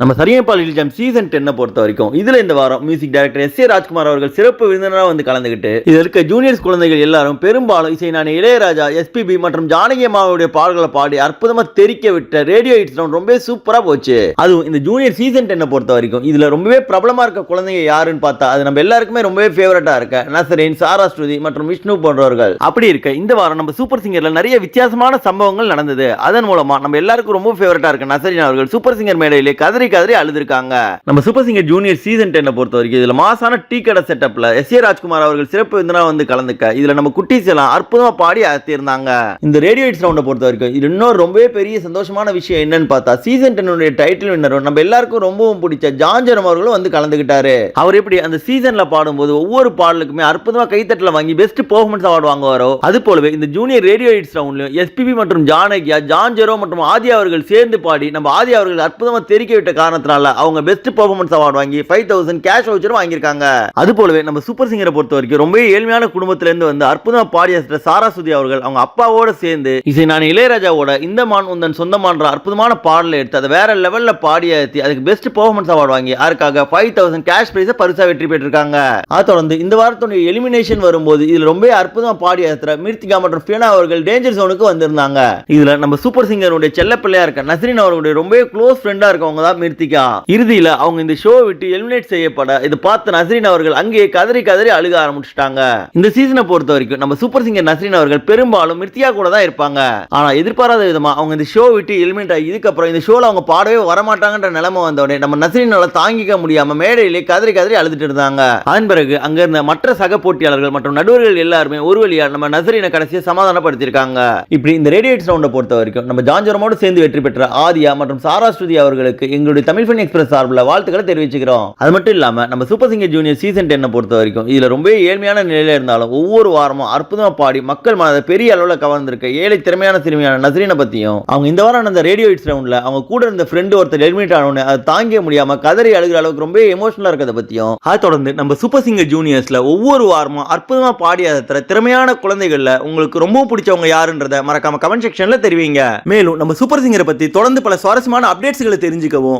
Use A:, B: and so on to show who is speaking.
A: நம்ம சரியப்பால் இலிஜம் சீசன் டென்னை பொறுத்த வரைக்கும் இதில் இந்த வாரம் music director S A Rajkumar அவர்கள் சிறப்பு விருந்தினராக வந்து கலந்துக்கிட்டு இதில் இருக்க ஜூனியர்ஸ் குழந்தைகள் எல்லாரும் பெரும்பாலும் இசை நான் இளையராஜா எஸ்பிபி மற்றும் ஜானகி அம்மாவுடைய பாடல்களை பாடி அற்புதமாக தெரிக்க விட்ட ரேடியோ ஹிட்ஸ் ரவுண்ட் ரொம்பவே சூப்பராக போச்சு. அதுவும் இந்த ஜூனியர் சீசன் டென்னை பொறுத்த வரைக்கும் இதில் ரொம்பவே பிரபலமாக இருக்க குழந்தைங்க யாருன்னு பார்த்தா அது நம்ம எல்லாருக்குமே ரொம்பவே ஃபேவரட்டாக இருக்க நசரின் சாராஸ்ருதி மற்றும் விஷ்ணு போன்றவர்கள். அப்படி இருக்க இந்த வாரம் நம்ம சூப்பர் சிங்கரில் நிறைய வித்தியாசமான சம்பவங்கள் நடந்தது. அதன் மூலமாக நம்ம எல்லாருக்கும் ரொம்ப ஃபேவரட்டாக இருக்க நசரின் அவர்கள் சூப்பர் சிங்கர் மேடையிலே கதறி கதறி அழுதுருக்காங்க. நம்ம சூப்பர் சிங்கர் ஜூனியர் சீசன் டென்னை பொறுத்த வரைக்கும் இதில் மாசான டீ கடை செட்டப்பில் எஸ் ஏ ராஜ்குமார் அவர்கள் சிறப்பு விருந்தினா வந்து கலந்துக்க இதில் நம்ம குட்டீஸ் எல்லாம் அற்புதமாக பாடி அசத்திருந்தாங்க இந்த ரேடியோ ஹிட்ஸ் ரவுண்டை பொறுத்த வரைக்கும் இது இன்னும் ரொம்பவே பெரிய சந்தோஷமான விஷயம் என்னன்னு பார்த்தா சீசன் டென்னுடைய டைட்டில் வின்னரும் நம்ம எல்லாருக்கும் ரொம்பவும் பிடிச்ச ஜான்ஜரம் அவர்களும் வந்து கலந்துக்கிட்டாரு. அவர் எப்படி அந்த சீசன்ல பாடும்போது ஒவ்வொரு பாடலுக்குமே அற்புதமாக கைத்தட்டில் வாங்கி பெஸ்ட் பெர்ஃபார்மன்ஸ் அவார்டு வாங்குவாரோ அது போலவே இந்த ஜூனியர் ரேடியோ ஹிட்ஸ் ரவுண்ட்லையும் எஸ்பிபி மற்றும் ஜானகியா ஜான்ஜெரோ மற்றும் ஆதி அவர்கள் சேர்ந்து பாடி நம்ம ஆதி அவர்கள் அற்புதமாக தெரிக்க விட்ட காரணத்தினால அவங்க பெஸ்ட் பெர்ஃபார்மன்ஸ் அவார்டு வாங்கி ஃபைவ் தௌசண்ட் கேஷ் வவுச்சரும் வாங்கியிருக்காங்க. அது போலவே நம்ம சூப்பர் சிங்கரை பொறுத்த வரைக்கும் ரொம்ப ஏழ்மையான குடும்பத்துலேருந்து வந்து அற்புதமாக பாடிய சாராசுதி அவர்கள் அவங்க அப்பாவோட சேர்ந்து இசை நான் இளையராஜாவோட இந்த மான் உந்தன் சொந்தமான்ற அற்புதமான பாடலை எடுத்து அதை வேற லெவலில் பாடி அதுக்கு பெஸ்ட் பெர்ஃபார்மன்ஸ் அவார்டு வாங்கி அதுக்காக ஃபைவ் தௌசண்ட் கேஷ் பிரைஸை பரிசா வெற்றி பெற்றிருக்காங்க. அதை தொடர்ந்து இந்த வாரத்துடைய எலிமினேஷன் வரும்போது இதில் ரொம்ப அற்புதமாக பாடிய மீர்த்திகா மிர்த்திகா மற்றும் ஃபியனா அவர்கள் டேஞ்சர் ஜோனுக்கு வந்திருந்தாங்க. இதில் நம்ம சூப்பர் சிங்கருடைய செல்ல பிள்ளையா இருக்க நசரின் அவர்களுடைய ரொம்ப க்ளோஸ் ஃப்ரெண்டாக இருக்கவங்க தான் மிர்த்திகா இறுதியில் அவங்க இந்த ஷோ விட்டு எலிமினேட் செய்யப்பட இது பார்த்த நஸ்ரின் அவர்கள் அங்கேயே கதறி கதறி அழுக ஆரம்பிச்சிட்டாங்க. இந்த சீசனை பொறுத்த வரைக்கும் நம்ம சூப்பர் சிங்கர் நஸ்ரின் அவர்கள் பெரும்பாலும் மிர்த்தியா கூட தான் இருப்பாங்க. ஆனா எதிர்பாராத விதமா அவங்க இந்த ஷோ விட்டு எலிமினேட் ஆகி இதுக்கப்புறம் இந்த ஷோல அவங்க பாடவே வரமாட்டாங்கன்ற நிலைமை வந்தோடனே நம்ம நஸ்ரினால தாங்கிக்க முடியாம மேடையிலே கதறி கதறி அழுதுட்டு இருந்தாங்க. அதன் பிறகு அங்க இருந்த மற்ற சக போட்டியாளர்கள் மற்றும் நடுவர்கள் எல்லாருமே ஒரு வழியா நம்ம நசரினை கடைசியை சமாதானப்படுத்தியிருக்காங்க. இப்படி இந்த ரேடியேட் சவுண்டை பொறுத்த வரைக்கும் நம்ம ஜாஞ்சரமோடு சேர்ந்து வெற்றி பெற்ற ஆதியா மற்றும் சாராஸ்ருதி அவர்களுக்கு எங்களுடைய தமிழ் ஃபன் எக்ஸ்பிரஸ் சார்பில் வாழ்த்துக்களை தெரிவிச்சுக்கிறோம். அது மட்டும் இல்லாமல் நம்ம சூப்பர் சிங்கர் ஜூனியர் சீசன் டென்னை பொறுத்த வரைக்கும் இதில் ரொம்ப ஏழ்மையான நிலையில் இருந்தாலும் ஒவ்வொரு வாரமும் அற்புதமாக பாடி மக்கள் மனதை பெரிய அளவில் கவர்ந்திருக்க ஏழை திறமையான சிறுமியான நசரீனை பற்றியும் அவங்க இந்த வாரம் நடந்த ரேடியோ இட்ஸ் ரவுண்டில் அவங்க கூட இருந்த ஃப்ரெண்டு ஒருத்தர் எலிமினேட் ஆனவனே அதை தாங்க முடியாமல் கதறி அழுகிற அளவுக்கு ரொம்ப எமோஷனலாக இருக்கிறத பற்றியும் அதை தொடர்ந்து நம்ம சூப்பர் சிங்கர் ஜூனியர்ஸில் ஒவ்வொரு வாரமும் அற்புதமாக பாடி அதை திறமையான குழந்தைகளில் உங்களுக்கு ரொம்ப பிடிச்சவங்க யாருன்றத மறக்காம கமெண்ட் செக்ஷனில் தெரிவிங்க. மேலும் நம்ம சூப்பர் சிங்கரை பற்றி தொடர்ந்து பல சுவாரஸ்யமான அப்டேட்ஸ்களை தெரிஞ்சுக்கவும்